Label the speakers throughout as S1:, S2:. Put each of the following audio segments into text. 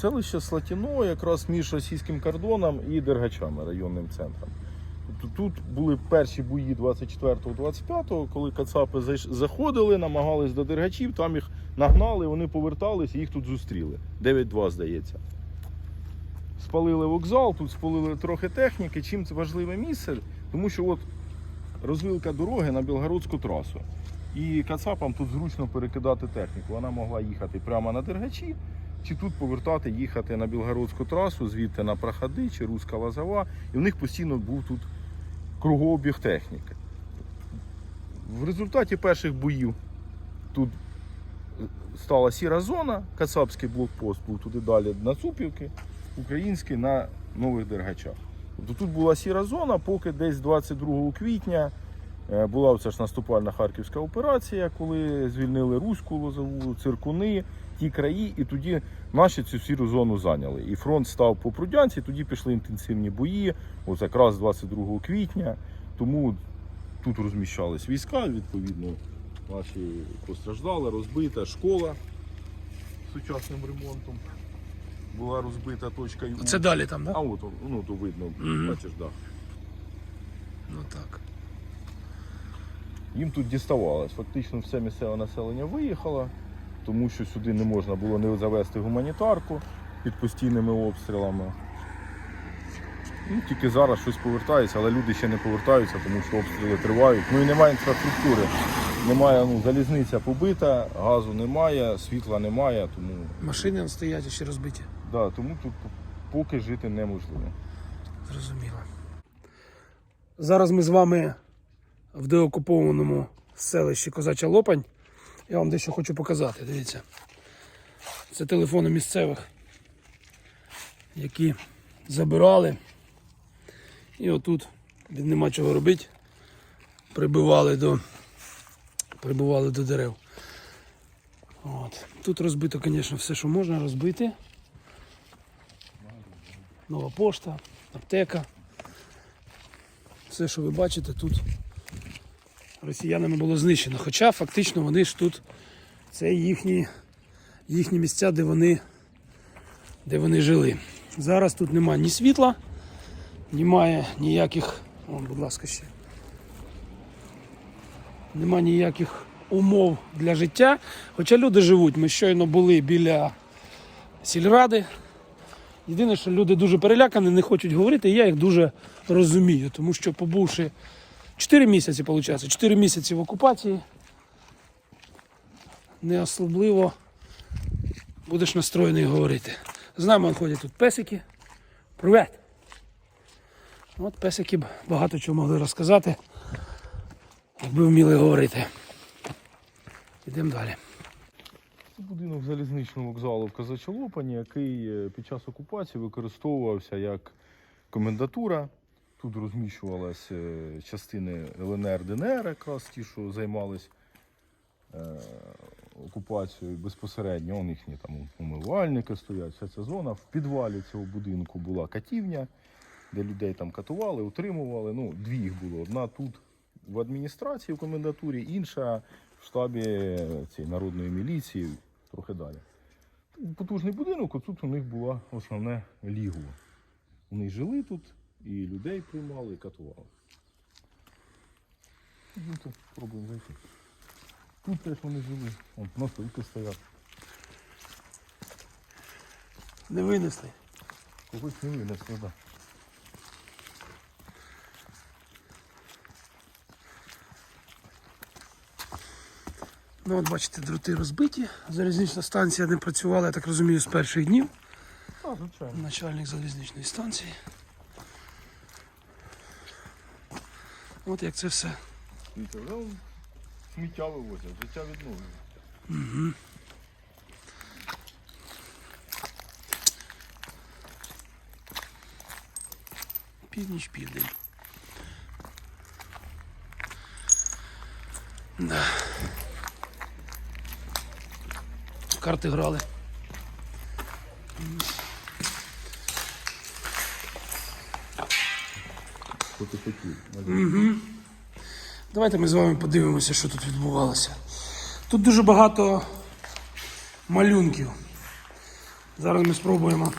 S1: селище Слатіно якраз між російським кордоном і Дергачами, районним центром. Тобто Тут були перші бої 24-25, коли кацапи заходили, намагались до Дергачів, там їх нагнали, вони повертались і їх тут зустріли. 9-2, здається. Спалили вокзал, тут спалили трохи техніки. Чим це важливе місце? Тому що от розвилка дороги на Білгородську трасу. І кацапам тут зручно перекидати техніку. Вона могла їхати прямо на Дергачі, чи тут повертати, їхати на Білгородську трасу, звідти на Проходи чи Руська Лазова. І в них постійно був тут кругообіг техніки. В результаті перших боїв тут стала сіра зона, кацапський блокпост був туди далі на Цупівки, український на нових дергачах. Тобто тут була сіра зона, поки десь 22 квітня була оця ж наступальна харківська операція, коли звільнили Руську Лозову, циркуни, ті краї, і тоді наші цю сіру зону зайняли. І фронт став по Прудянці, тоді пішли інтенсивні бої, ось якраз 22 квітня. Тому тут розміщались війська, відповідно, наші постраждали, розбита школа з сучасним ремонтом. Була розбита точка.
S2: Це далі там,
S1: А от, ну, то видно, бачиш, да.
S2: Ну так.
S1: Їм тут діставалось. Фактично все місцеве населення виїхало, тому що сюди не можна було не завести гуманітарку під постійними обстрілами. Ну, тільки зараз щось повертається, але люди ще не повертаються, тому що обстріли тривають. Ну і немає інфраструктури. Немає ну, залізниця побита, газу немає, світла немає, тому,
S2: Машини стоять ще розбиті.
S1: да, тому тут поки жити неможливо.
S2: Зрозуміло. Зараз ми з вами в деокупованому селищі Козача Лопань. Я вам дещо хочу показати. Дивіться. Це телефони місцевих, які забирали. І отут, де нема чого робити, прибивали до, прибивали до дерев. От. Тут розбито, звісно, все, що можна розбити. Нова пошта, аптека. Все, що ви бачите, тут росіянами було знищено. Хоча фактично вони ж тут, це їхні, їхні місця, де вони, де вони жили. Зараз тут немає ні світла, немає ніяких. О, будь ласка, ще. Нема ніяких умов для життя. Хоча люди живуть. Ми щойно були біля сільради. Єдине, що люди дуже перелякані, не хочуть говорити, і я їх дуже розумію, тому що побувши 4 місяці, виходить, 4 місяці в окупації, не особливо будеш настроєний говорити. З нами ходять тут песики. Привет! От песики б багато чого могли розказати, якби вміли говорити. Йдемо далі.
S1: Це будинок залізничного вокзалу в Казачолопані, який е, під час окупації використовувався як комендатура. Тут розміщувалися е, частини ЛНР ДНР, якраз ті, що займались е, окупацією безпосередньо. Вон їхні там умивальники стоять, вся ця зона. В підвалі цього будинку була катівня, де людей там катували, утримували. Ну, дві їх було. Одна тут в адміністрації, в комендатурі, інша в штабі е, цієї народної міліції, трохи далі. Потужний будинок, отут у них було основне лігво. Вони жили тут, і людей приймали, і катували. Ну, то пробуємо зайти. Тут теж вони жили. Вон, настойки стоять.
S2: Не винесли.
S1: Когось не винесли, да.
S2: Ну, от бачите, дроти розбиті. Залізнична станція не працювала, я так розумію, з перших днів.
S1: Так, звичайно.
S2: Начальник залізничної станції. От як це все.
S1: Сміття вивозять, життя відновлює.
S2: Північ південь. Да. Карти грали.
S1: Що ти хотів?
S2: Давайте ми з вами подивимося, що тут відбувалося. Тут дуже багато малюнків. Зараз ми спробуємо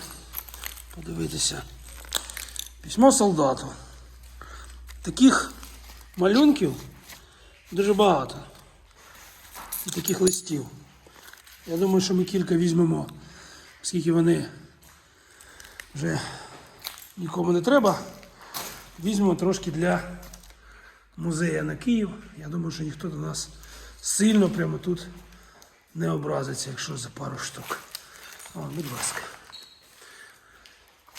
S2: подивитися. Письмо солдату. Таких малюнків дуже багато. І таких листів. Я думаю, що ми кілька візьмемо, оскільки вони вже нікому не треба. Візьмемо трошки для музею на Київ. Я думаю, що ніхто до нас сильно прямо тут не образиться, якщо за пару штук. О, будь ласка.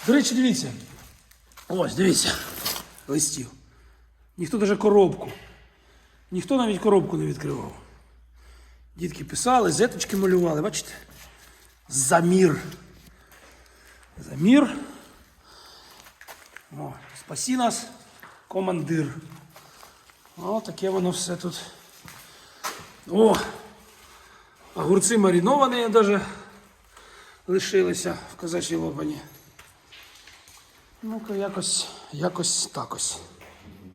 S2: До речі, дивіться. Ось, дивіться. Листів. Ніхто навіть коробку. Ніхто навіть коробку не відкривав. Дітки писали, зеточки малювали, бачите? Замір. Замір. О, спасі нас, командир. О, таке воно все тут. О! Огурці мариновані навіть лишилися в казачій лопані. Ну-ка, якось, якось так ось.